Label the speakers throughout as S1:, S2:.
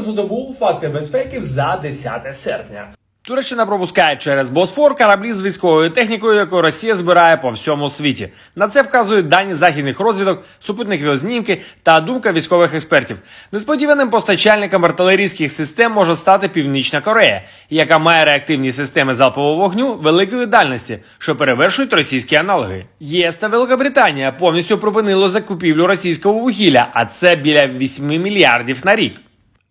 S1: за добу факти безпеки за 10 серпня.
S2: Туреччина пропускає через Босфор кораблі з військовою технікою, яку Росія збирає по всьому світі. На це вказують дані західних розвідок, супутникові знімки та думка військових експертів. Несподіваним постачальником артилерійських систем може стати Північна Корея, яка має реактивні системи залпового вогню великої дальності, що перевершують російські аналоги. ЄС та Великобританія повністю припинили закупівлю російського вугілля, а це біля 8 мільярдів на рік.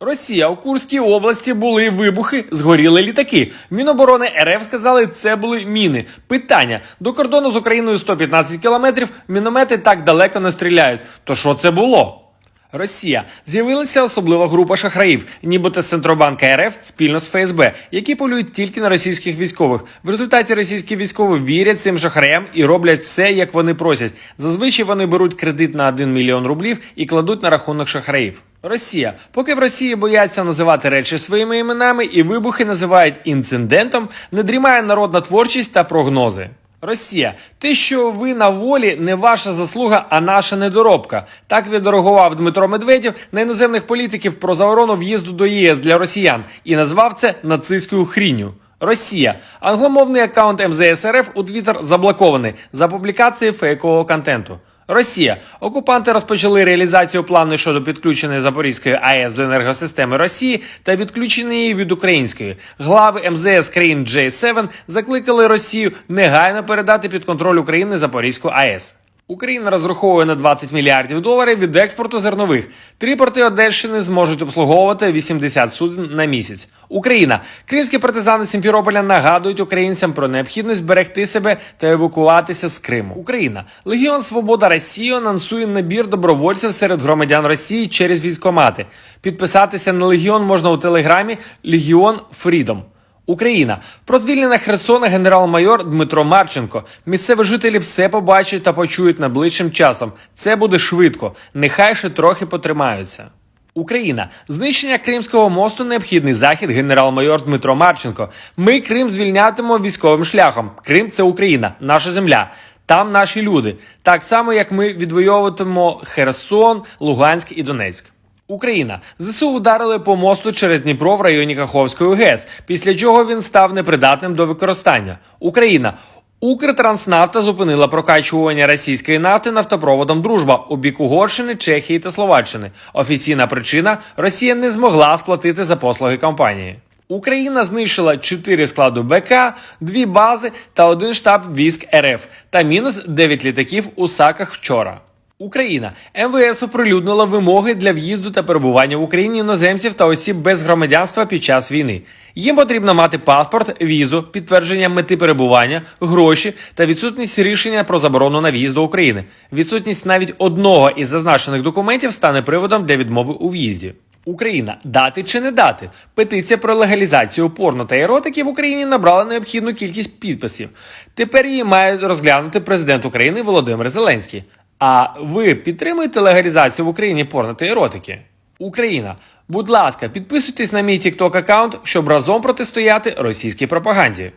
S2: Росія у Курській області були вибухи, згоріли літаки. Міноборони РФ сказали, це були міни. Питання до кордону з Україною 115 кілометрів. Міномети так далеко не стріляють. То що це було? Росія з'явилася особлива група шахраїв, нібито з Центробанка РФ спільно з ФСБ, які полюють тільки на російських військових. В результаті російські військові вірять цим шахраям і роблять все, як вони просять. Зазвичай вони беруть кредит на 1 мільйон рублів і кладуть на рахунок шахраїв. Росія, поки в Росії бояться називати речі своїми іменами і вибухи називають інцидентом, не дрімає народна творчість та прогнози. Росія, те, що ви на волі, не ваша заслуга, а наша недоробка. Так відреагував Дмитро Медведєв на іноземних політиків про заборону в'їзду до ЄС для росіян і назвав це нацистською хрінню. Росія. Англомовний аккаунт МЗС РФ у Твіттер заблокований за публікації фейкового контенту. Росія. Окупанти розпочали реалізацію плану щодо підключення Запорізької АЕС до енергосистеми Росії та відключення її від української. Глави МЗС країн J7 закликали Росію негайно передати під контроль України Запорізьку АЕС. Україна розраховує на 20 мільярдів доларів від експорту зернових. Три порти Одещини зможуть обслуговувати 80 суден на місяць. Україна. Кримські партизани Сімферополя нагадують українцям про необхідність берегти себе та евакуватися з Криму. Україна. Легіон Свобода Росії анонсує набір добровольців серед громадян Росії через військомати. Підписатися на легіон можна у телеграмі Легіон Фрідом. Україна про звільнення Херсона генерал-майор Дмитро Марченко. Місцеві жителі все побачать та почують найближчим часом. Це буде швидко. Нехай ще трохи потримаються. Україна знищення Кримського мосту необхідний захід генерал-майор Дмитро Марченко. Ми Крим звільнятимемо військовим шляхом. Крим це Україна, наша земля. Там наші люди. Так само, як ми відвоюватимемо Херсон, Луганськ і Донецьк. Україна ЗСУ вдарили по мосту через Дніпро в районі Каховської ГЕС, після чого він став непридатним до використання. Україна. Укртранснафта зупинила прокачування російської нафти нафтопроводом Дружба у бік Угорщини, Чехії та Словаччини. Офіційна причина Росія не змогла сплатити за послуги компанії. Україна знищила 4 склади БК, 2 бази та один штаб військ РФ та мінус 9 літаків у САКах вчора. Україна МВС оприлюднила вимоги для в'їзду та перебування в Україні іноземців та осіб без громадянства під час війни. Їм потрібно мати паспорт, візу, підтвердження мети перебування, гроші та відсутність рішення про заборону на в'їзд до України. Відсутність навіть одного із зазначених документів стане приводом для відмови у в'їзді. Україна дати чи не дати? Петиція про легалізацію порно та еротики в Україні набрала необхідну кількість підписів. Тепер її має розглянути президент України Володимир Зеленський. А ви підтримуєте легалізацію в Україні порно та еротики? Україна, будь ласка, підписуйтесь на мій TikTok аккаунт, щоб разом протистояти російській пропаганді.